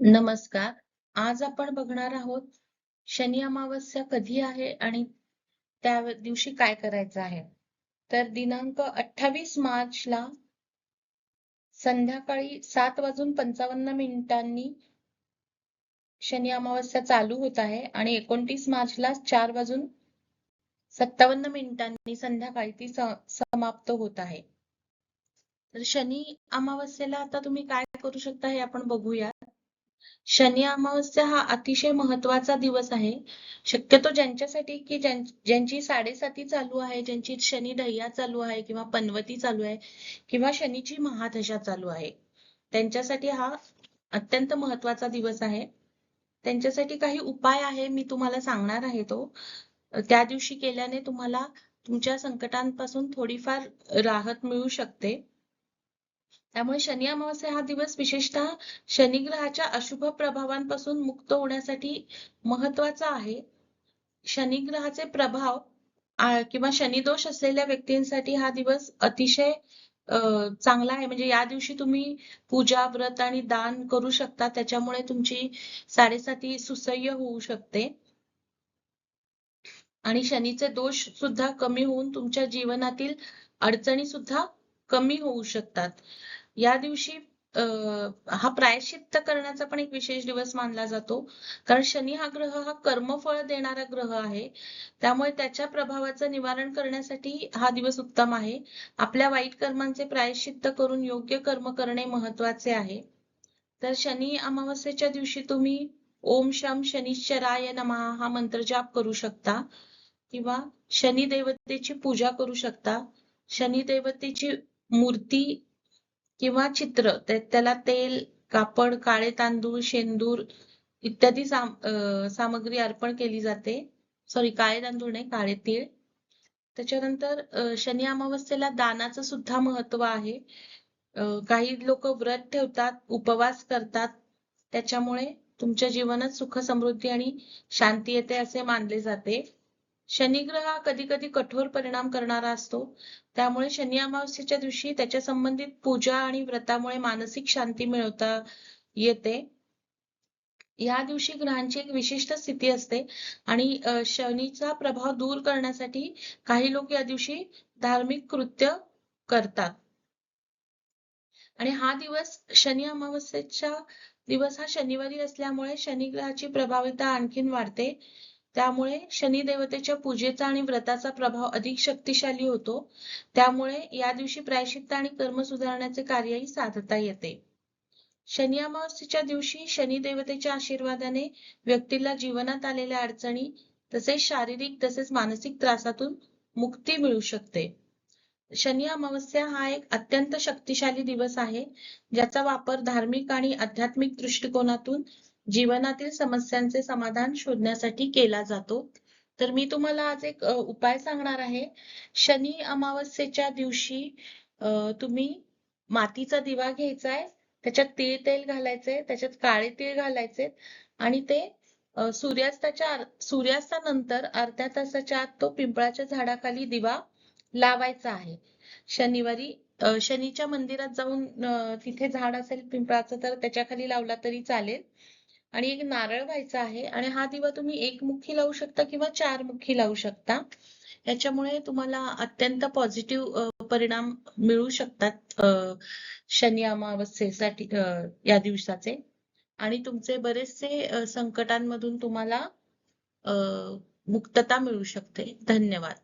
नमस्कार. आज आपण बघणार आहोत शनी अमावस्या कधी आहे आणि त्या दिवशी काय करायचं आहे? तर दिनांक अठ्ठावीस मार्चला संध्याकाळी सात वाजून पंचावन्न मिनिटांनी शनी अमावस्या चालू होत आहे आणि एकोणतीस मार्चला चार वाजून सत्तावन्न मिनिटांनी संध्याकाळी ती समाप्त होत आहे. तर शनी अमावस्येला आता तुम्ही काय करू शकता हे आपण बघूया शनी अमावस्या हा अतिशय महत्त्वाचा दिवस आहे. शक्यतो ज्यांच्यासाठी की ज्यांची साडेसाती चालू आहे ज्यांची शनी दह्या चालू आहे किंवा पनवती चालू आहे किंवा शनीची महादशा चालू आहे. त्यांच्यासाठी हा अत्यंत महत्त्वाचा दिवस आहे. त्यांच्यासाठी काही उपाय आहे मी तुम्हाला सांगणार आहे तो. त्या दिवशी केल्याने तुम्हाला तुमच्या संकटांपासून थोडीफार राहत मिळू शकते. त्यामुळे शनी अमावस्या हा दिवस विशेषतः शनिग्रहाच्या अशुभ प्रभावांपासून मुक्त होण्यासाठी महत्त्वाचा आहे. शनिग्रहाचे प्रभाव किंवा शनिदोष असलेल्या व्यक्तींसाठी हा दिवस अतिशय चांगला आहे. म्हणजे या दिवशी तुम्ही पूजा व्रत आणि दान करू शकता. त्याच्यामुळे तुमची साडेसाती सुसह्य होऊ शकते. आणि शनीचे दोष सुद्धा कमी होऊन तुमच्या जीवनातील अडचणी सुद्धा कमी होऊ शकतात. या दिवशी हा प्रायश्चित्त करण्याचा पण एक विशेष दिवस मानला जातो. कारण शनी हा ग्रह हा कर्मफळ देणारा ग्रह आहे. त्यामुळे त्याच्या प्रभावाचं निवारण करण्यासाठी हा दिवस उत्तम आहे. आपल्या वाईट कर्मांचे प्रायश्चित्त करून योग्य कर्म करणे महत्त्वाचे आहे. तर शनी अमावस्येच्या दिवशी तुम्ही ओम शम शनिश्चराय नमा हा मंत्र जाप करू शकता. किंवा शनी देवतेची पूजा करू शकता. शनी देवतेची मूर्ती किंवा चित्र त्याला तेल कापड काळे तांदूळ शेंदूर इत्यादी साम सामग्री अर्पण केली जाते. सॉरी काळे तांदूळ नाही काळे तीळ. त्याच्यानंतर शनी अमावस्येला दानाचं सुद्धा महत्त्व आहे. काही लोक व्रत ठेवतात उपवास करतात. त्याच्यामुळे तुमच्या जीवनात सुख समृद्धी आणि शांती येते असे मानले जाते. शनिग्रह हा कधी कधी कठोर परिणाम करणारा असतो. त्यामुळे शनी अमावस्येच्या दिवशी त्याच्या संबंधित पूजा आणि व्रतामुळे मानसिक शांती मिळवता येते. या दिवशी ग्रहांची एक विशिष्ट स्थिती असते आणि शनीचा प्रभाव दूर करण्यासाठी काही लोक या दिवशी धार्मिक कृत्य करतात. आणि हा दिवस शनी अमावस्येचा दिवस हा शनिवारी असल्यामुळे शनिग्रहाची प्रभाविता आणखीन वाढते. त्यामुळे शनी देवतेच्या पूजेचा आणि व्रताचा प्रभाव अधिक शक्तिशाली होतो. त्यामुळे या दिवशी प्रायश्चित्त आणि कर्म सुधारण्याचे कार्यही साधता येते. शनी अमावस्येच्या दिवशी शनी देवतेच्या आशीर्वादाने व्यक्तीला जीवनात आलेल्या अडचणी तसेच शारीरिक तसेच मानसिक त्रासातून मुक्ती मिळू शकते. शनी अमावस्या हा एक अत्यंत शक्तिशाली दिवस आहे ज्याचा वापर धार्मिक आणि आध्यात्मिक दृष्टिकोनातून जीवनातील समस्यांचे समाधान शोधण्यासाठी केला जातो. तर मी तुम्हाला आज एक उपाय सांगणार आहे. शनी अमावस्येच्या दिवशी तुम्ही मातीचा दिवा घ्यायचा आहे त्याच्यात तीळ तेल घालायचंय त्याच्यात काळे तीळ घालायचे आणि ते सूर्यास्ताच्या सूर्यास्तानंतर अर्ध्या तासाच्या आत तो पिंपळाच्या झाडाखाली दिवा लावायचा आहे. शनिवारी शनीच्या मंदिरात जाऊन तिथे झाड असेल पिंपळाचं तर त्याच्याखाली लावला तरी चालेल. आणि एक नारळ व्हायचा आहे आणि हा दिवा तुम्ही एक मुखी लावू शकता किंवा चार मुखी लावू शकता. याच्यामुळे तुम्हाला अत्यंत पॉझिटिव्ह परिणाम मिळू शकतात शनी अमावस्येसाठी या दिवसाचे. आणि तुमचे बरेचसे संकटांमधून तुम्हाला मुक्तता मिळू शकते. धन्यवाद.